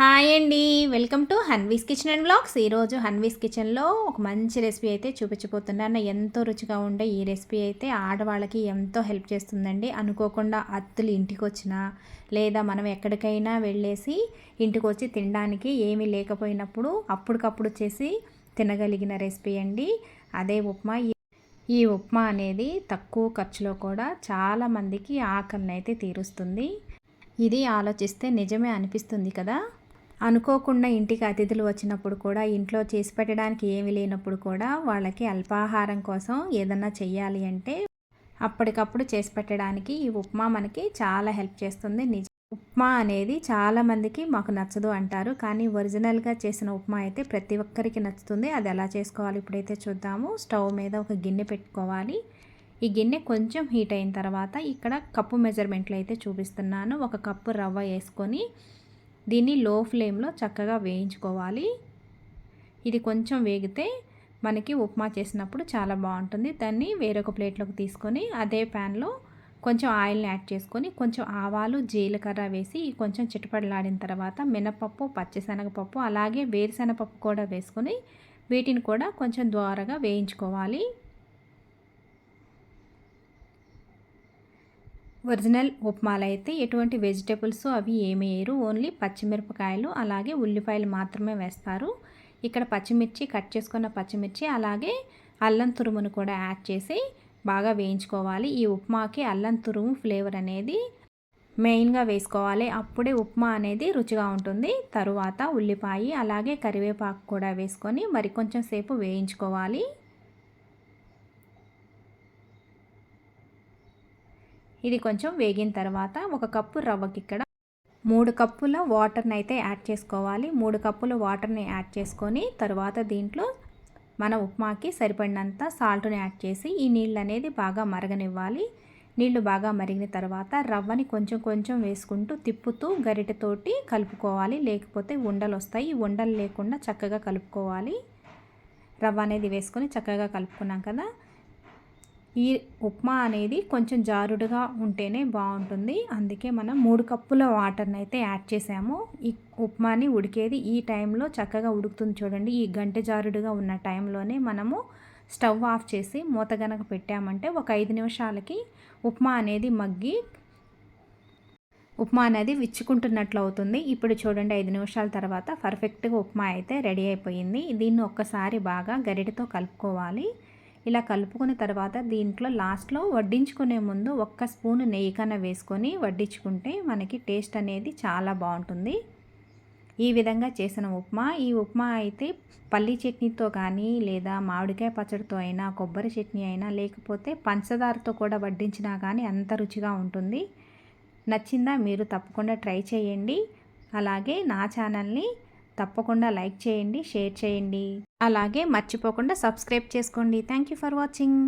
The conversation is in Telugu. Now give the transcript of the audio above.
హాయ్ అండి. Welcome to Hanvi's kitchen and blogs ఈరోజు హన్వీస్ కిచెన్లో ఒక మంచి రెసిపీ అయితే చూపించబోతున్నాను. ఎంతో రుచిగా ఉండే ఈ రెసిపీ అయితే ఆడవాళ్ళకి ఎంతో హెల్ప్ చేస్తుందండి. అనుకోకుండా అత్తులు ఇంటికి వచ్చినా లేదా మనం ఎక్కడికైనా వెళ్ళేసి ఇంటికి వచ్చి తినడానికి ఏమీ లేకపోయినప్పుడు అప్పటికప్పుడు చేసి తినగలిగిన రెసిపీ అండి. అదే ఉప్మా. ఈ ఉప్మా అనేది తక్కువ ఖర్చులో కూడా చాలామందికి ఆకలిని అయితే తీరుస్తుంది. ఇది ఆలోచిస్తే నిజమే అనిపిస్తుంది కదా? అనుకోకుండా ఇంటికి అతిథులు వచ్చినప్పుడు కూడా ఇంట్లో చేసి పెట్టడానికి ఏమి లేనప్పుడు కూడా వాళ్ళకి అల్పాహారం కోసం ఏదన్నా చెయ్యాలి అంటే అప్పటికప్పుడు చేసి పెట్టడానికి ఈ ఉప్మా మనకి చాలా హెల్ప్ చేస్తుంది. నిజ ఉప్మా అనేది చాలామందికి మాకు నచ్చదు అంటారు. కానీ ఒరిజినల్గా చేసిన ఉప్మా అయితే ప్రతి ఒక్కరికి నచ్చుతుంది. అది ఎలా చేసుకోవాలి ఇప్పుడైతే చూద్దాము. స్టవ్ మీద ఒక గిన్నె పెట్టుకోవాలి. ఈ గిన్నె కొంచెం హీట్ అయిన తర్వాత ఇక్కడ కప్పు మెజర్మెంట్లు అయితే చూపిస్తున్నాను. ఒక కప్పు రవ్వ వేసుకొని దీన్ని లో ఫ్లేమ్లో చక్కగా వేయించుకోవాలి. ఇది కొంచెం వేగితే మనకి ఉప్మా చేసినప్పుడు చాలా బాగుంటుంది. దాన్ని వేరొక ప్లేట్లోకి తీసుకొని అదే ప్యాన్లో కొంచెం ఆయిల్ని యాడ్ చేసుకొని కొంచెం ఆవాలు జీలకర్ర వేసి కొంచెం చిటపడలాడిన తర్వాత మినపప్పు పచ్చిశనగపప్పు అలాగే వేరుశనగపప్పు కూడా వేసుకొని వీటిని కూడా కొంచెం ద్వారగా వేయించుకోవాలి. ఒరిజినల్ ఉప్మాలు అయితే ఎటువంటి వెజిటేబుల్స్ అవి ఏమి వేయరు. ఓన్లీ పచ్చిమిరపకాయలు అలాగే ఉల్లిపాయలు మాత్రమే వేస్తారు. ఇక్కడ పచ్చిమిర్చి కట్ చేసుకున్న పచ్చిమిర్చి అలాగే అల్లం తురుమును కూడా యాడ్ చేసి బాగా వేయించుకోవాలి. ఈ ఉప్మాకి అల్లం తురుము ఫ్లేవర్ అనేది మెయిన్గా వేసుకోవాలి. అప్పుడే ఉప్మా అనేది రుచిగా ఉంటుంది. తరువాత ఉల్లిపాయ అలాగే కరివేపాకు కూడా వేసుకొని మరి కొంచెం సేపు వేయించుకోవాలి. ఇది కొంచెం వేగిన తర్వాత ఒక కప్పు రవ్వకి ఇక్కడ మూడు కప్పుల వాటర్ని అయితే యాడ్ చేసుకోవాలి. మూడు కప్పుల వాటర్ని యాడ్ చేసుకొని తర్వాత దీంట్లో మన ఉప్మాకి సరిపడినంత సాల్ట్ని యాడ్ చేసి ఈ నీళ్ళు అనేది బాగా మరగనివ్వాలి. నీళ్ళు బాగా మరిగిన తర్వాత రవ్వని కొంచెం కొంచెం వేసుకుంటూ తిప్పుతూ గరిటెతోటి కలుపుకోవాలి. లేకపోతే ఉండలు వస్తాయి. ఉండలు లేకుండా చక్కగా కలుపుకోవాలి. రవ్వ అనేది వేసుకొని చక్కగా కలుపుకున్నాం కదా. ఈ ఉప్మా అనేది కొంచెం జారుడుగా ఉంటేనే బాగుంటుంది. అందుకే మనం మూడు కప్పుల వాటర్ని అయితే యాడ్ చేసాము. ఈ ఉప్మాని ఉడికేది ఈ టైంలో చక్కగా ఉడుకుతుంది చూడండి. ఈ గంట జారుడుగా ఉన్న టైంలోనే మనము స్టవ్ ఆఫ్ చేసి మూత గనక పెట్టామంటే ఒక ఐదు నిమిషాలకి ఉప్మా అనేది మగ్గి ఉప్మా అనేది విచ్చుకుంటున్నట్లు అవుతుంది. ఇప్పుడు చూడండి ఐదు నిమిషాల తర్వాత పర్ఫెక్ట్గా ఉప్మా అయితే రెడీ అయిపోయింది. దీన్ని ఒక్కసారి బాగా గరిటతో కలుపుకోవాలి. ఇలా కలుపుకున్న తర్వాత దీంట్లో లాస్ట్లో వడ్డించుకునే ముందు ఒక్క స్పూన్ నెయ్యి కన్నా వేసుకొని వడ్డించుకుంటే మనకి టేస్ట్ అనేది చాలా బాగుంటుంది. ఈ విధంగా చేసిన ఉప్మా. ఈ ఉప్మా అయితే పల్లీ చట్నీతో కానీ లేదా మామిడికాయ పచ్చడితో అయినా కొబ్బరి చట్నీ అయినా లేకపోతే పంచదారతో కూడా వడ్డించినా కానీ అంత రుచిగా ఉంటుంది. నచ్చిందా మీరు తప్పకుండా ట్రై చేయండి. అలాగే నా ఛానల్ని తప్పకుండా లైక్ చేయండి షేర్ చేయండి. అలాగే మర్చిపోకుండా సబ్స్క్రైబ్ చేసుకోండి. Thank you for watching